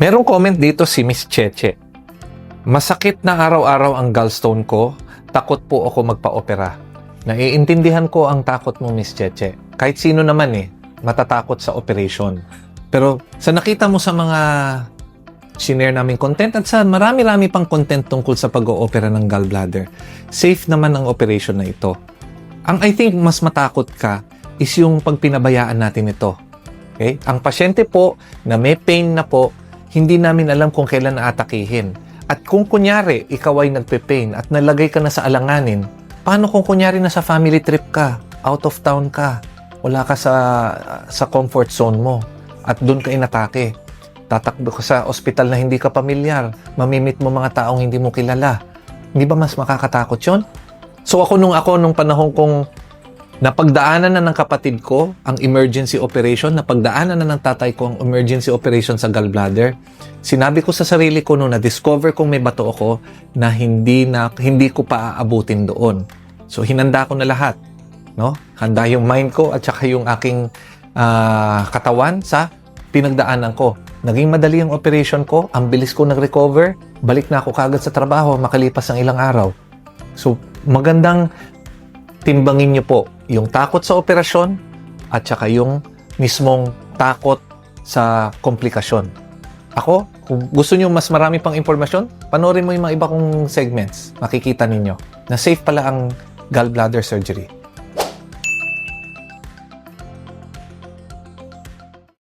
Merong comment dito si Miss Cheche. Masakit na araw-araw ang gallstone ko. Takot po ako magpa-opera. Naiintindihan ko ang takot mo, Miss Cheche. Kahit sino naman eh, matatakot sa operation. Pero sa nakita mo sa mga shinare namin content at sa marami-rami pang content tungkol sa pag-oopera ng gallbladder, safe naman ang operation na ito. Ang I think mas matakot ka is yung pagpinabayaan natin ito. Okay? Ang pasyente po na may pain na po, hindi namin alam kung kailan aatakihin. At kung kunyari, ikaw ay nagpe-pain at nalagay ka na sa alanganin, paano kung kunyari nasa family trip ka, out of town ka, wala ka sa sa comfort zone mo at doon ka inatake. Tatakbo ka sa ospital na hindi ka pamilyar, mamimit mo mga taong hindi mo kilala. Hindi ba mas makakatakot 'yon? So ako nung ako nung panahon kong napagdaanan na ng kapatid ko ang emergency operation, napagdaanan na ng tatay ko ang emergency operation sa gallbladder. Sinabi ko sa sarili ko nung na-discover kong may bato ako na hindi na hindi ko pa aabutin doon. So hinanda ko na lahat, no? Handa yung mind ko at saka yung aking ah, katawan sa pinagdaanan ko. Naging madali ang operation ko, ang bilis ko nag-recover, balik na ako kagad sa trabaho makalipas ang ilang araw. So, magandang timbangin niyo po yung takot sa operasyon at saka yung mismong takot sa komplikasyon. Ako, kung gusto niyo mas marami pang impormasyon, panoorin mo yung mga iba kong segments. Makikita ninyo na safe pala ang gallbladder surgery.